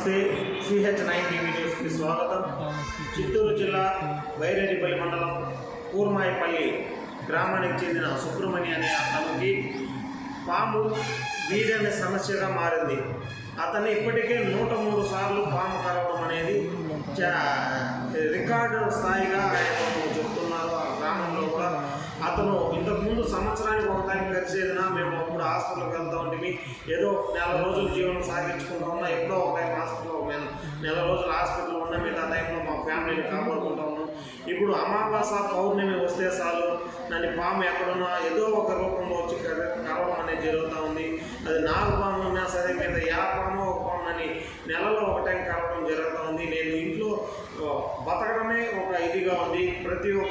నమస్తే CH nine TV న్యూస్కి స్వాగతం. చిత్తూరు జిల్లా వైరెడ్డిపల్లి మండలం కూర్మాయిపల్లి గ్రామానికి చెందిన సుబ్రహ్మణ్య అనే అతనికి పాము వీడనే సమస్యగా మారింది. అతను ఇప్పటికే నూట మూడు సార్లు పాము కరవడం అనేది రికార్డు స్థాయిగా ఆయన చెప్తున్నారు. ఆ గ్రామంలో అతను ఇంతకు ముందు సంవత్సరానికి ఒక టైం కలిసేదినా మేము అప్పుడు హాస్పిటల్కి వెళ్తా ఉంటే ఏదో నెల రోజులు జీవనం సాగించుకుంటా ఉన్నా ఎప్పుడో ఒక టైం హాస్పిటల్లో మేము నెల రోజులు హాస్పిటల్లో ఉన్న మిగతా టైంలో మా ఫ్యామిలీని కాపాడుకుంటా ఉన్నాం ఇప్పుడు అమావాస పౌర్ణమి వస్తే చాలు. నన్ను పాము ఎక్కడున్నా ఏదో ఒక రూపంలో వచ్చి కర- కరవడం అనేది జరుగుతూ ఉంది. అది నాలుగు పాము ఉన్నా సరే మీద యా పాము ఒక పాము అని నెలలో ఒక టైం కరవడం జరుగుతూ ఉంది. నేను ఇంట్లో బతకడమే ఒక ఇదిగా ఉంది. ప్రతి ఒక్క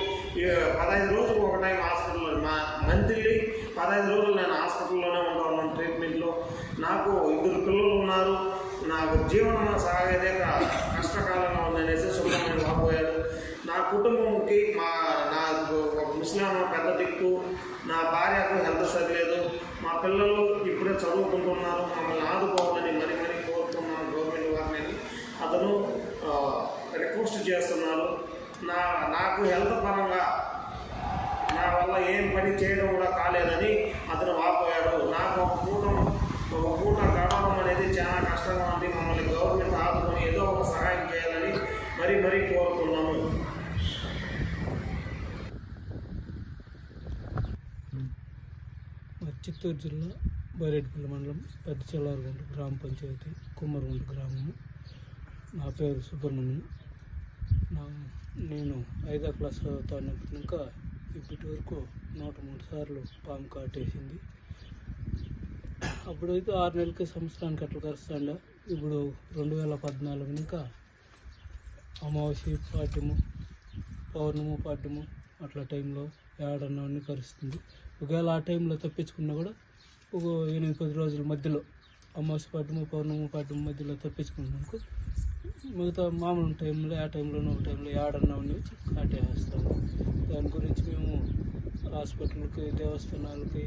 పదహైదు రోజులు ఒక టైం హాస్పిటల్లో మా మంత్లీ పదహైదు రోజులు నేను హాస్పిటల్లోనే ఉంటా ఉన్నాను ట్రీట్మెంట్లో ముగ్గురు ఇద్దరు పిల్లలు ఉన్నారు. నాకు జీవనం సాగేదే కష్టకాలంలో కష్టకాలంగా ఉందనేసి సుబ్రహ్మణ్యం వాపోయాడు నా కుటుంబంకి మా నాకు ఒక ముస్లిం పెద్ద దిక్కు. నా భార్యకు హెల్త్ సరిలేదు. మా పిల్లలు ఇప్పుడే చదువుకుంటున్నారు. మమ్మల్ని ఆదుకోవాలని మరి మరి కోరుతున్నాను గవర్నమెంట్ వారిని. అతను రిక్వెస్ట్ చేస్తున్నారు. నా నాకు హెల్త్ పరంగా నా వల్ల ఏం పని చేయడం కూడా కాలేదని అతను వాపోయాడు. నాకు ఒక పూట ఒక పూట గడవడం అనేది చాలా కష్టంగా ఉంది మమ్మల్ని గవర్నమెంట్ ఆదుకొని ఏదో ఒక సహాయం చేయాలని మరీ మరీ కోరుతున్నాము. మా చిత్తూరు జిల్లా బైరెడ్పల్లి మండలం పెద్దచెల్లారుగుంట గ్రామ పంచాయతీ కుమ్మరుగుంట గ్రామము. నా పేరు సుబ్రహ్మణ్యం. నా నేను ఐదో క్లాస్ చదువుతానప్పుడు ఇంకా ఇప్పటి వరకు నూట మూడు సార్లు పాము కాటేసింది. అప్పుడైతే ఆరు నెలలకి సంవత్సరానికి అట్లా కరుస్తాండ. ఇప్పుడు రెండు వేల పద్నాలుగు ఇంకా అమావాస్య పాడ్యము పౌర్ణము పాడ్యము అట్లా టైంలో ఏడన్నా కరుస్తుంది. ఒకవేళ ఆ టైంలో తప్పించుకున్నా కూడా ఒక ఎనిమిది పది రోజుల మధ్యలో అమావాస్య పాడ్యము పౌర్ణము పాడ్యము మధ్యలో తప్పించుకున్నాకు మిగతా మామూలు టైంలో ఆ టైంలోనూ ఒక టైంలో ఏడన్నా వచ్చి కాటేస్తాము దాని గురించి మేము హాస్పిటల్కి దేవస్థానాలకి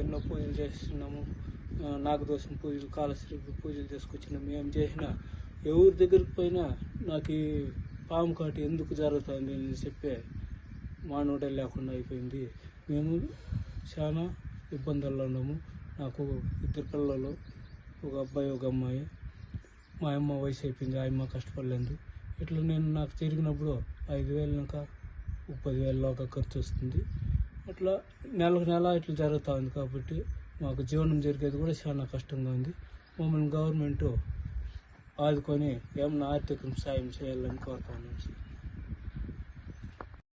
ఎన్నో పూజలు చేస్తున్నాము. నాగదోషం పూజలు కాలశ్రీ పూజలు తీసుకొచ్చినాము మేము చేసినా ఎవరి దగ్గరికి పోయినా నాకు ఈ పాము కాటు ఎందుకు జరుగుతుంది అని చెప్పే మానవుడే లేకుండా అయిపోయింది. మేము చాలా ఇబ్బందుల్లో ఉన్నాము. నాకు ఇద్దరు పిల్లలు ఒక అబ్బాయి ఒక అమ్మాయి. మా అమ్మ వయసు అయిపోయింది ఆ అమ్మ కష్టపడలేదు. ఇట్లా నేను నాకు తిరిగినప్పుడు ఐదు వేలు ఇంకా ముప్పై పదివేలలో ఒక ఖర్చు వస్తుంది. అట్లా నెలకు నెల ఇట్లా జరుగుతూ ఉంది కాబట్టి మాకు జీవనం జరిగేది కూడా చాలా కష్టంగా ఉంది. మమ్మల్ని గవర్నమెంటు ఆదుకొని ఏమన్నా ఆర్థిక సాయం చేయాలని కోరుతున్నాం సార్